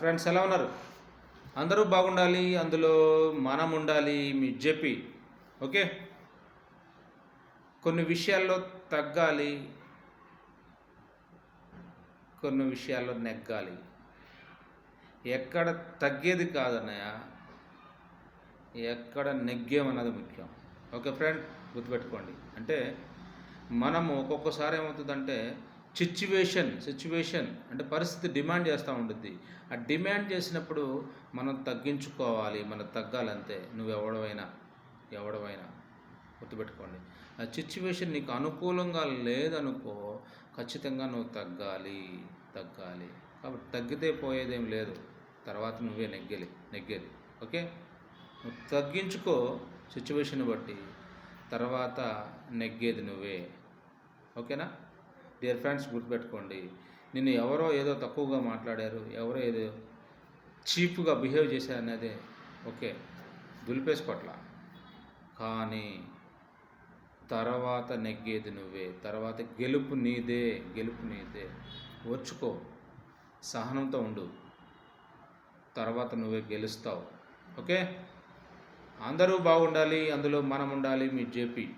Friends ఎలా ఉన్నారు? అందరూ బాగుండాలి అందులో మనం ఉండాలి మీ చెప్పి ఓకే? కొన్ని విషయాల్లో తగ్గాలి కొన్ని విషయాల్లో నెగ్గాలి. ఎక్కడ తగ్గేది కాదన్నయ్య ఎక్కడ నెగ్గేమన్నది ముఖ్యం. ఓకే ఫ్రెండ్ గుర్తుపెట్టుకోండి. అంటే మనము ఒక్కొక్కసారి ఏమవుతుందంటే సిచ్యువేషన్ సిచ్యువేషన్ అంటే పరిస్థితి డిమాండ్ చేస్తూ ఉంటుంది ఆ డిమాండ్ చేసినప్పుడు మనం తగ్గించుకోవాలి మనం తగ్గాలంతే. నువ్వు ఎవడవైనా ఎవడవైనా గుర్తుపెట్టుకోండి. ఆ సిచ్యువేషన్ నీకు అనుకూలంగా లేదనుకో ఖచ్చితంగా నువ్వు తగ్గాలి తగ్గాలి. కాబట్టి తగ్గితే పోయేదేం లేదు. తర్వాత నువ్వే నెగ్గేది నెగ్గేది. ఓకే? నువ్వు తగ్గించుకో సిచ్యువేషన్ బట్టి. తర్వాత నెగ్గేది నువ్వే. ఓకేనా? డియర్ ఫ్రెండ్స్ గుర్తుపెట్టుకోండి. నిన్ను ఎవరో ఏదో తక్కువగా మాట్లాడారు ఎవరో ఏదో చీప్గా బిహేవ్ చేశారు అనేది ఓకే. దులిపేసుకోట్లా. కానీ తర్వాత నెగ్గేది నువ్వే తర్వాత గెలుపు నీదే గెలుపు నీదే. ఓర్చుకో. సహనంతో ఉండు. తర్వాత నువ్వే గెలుస్తావు. ఓకే? అందరూ బాగుండాలి అందులో మనం ఉండాలి మీ జేపీ.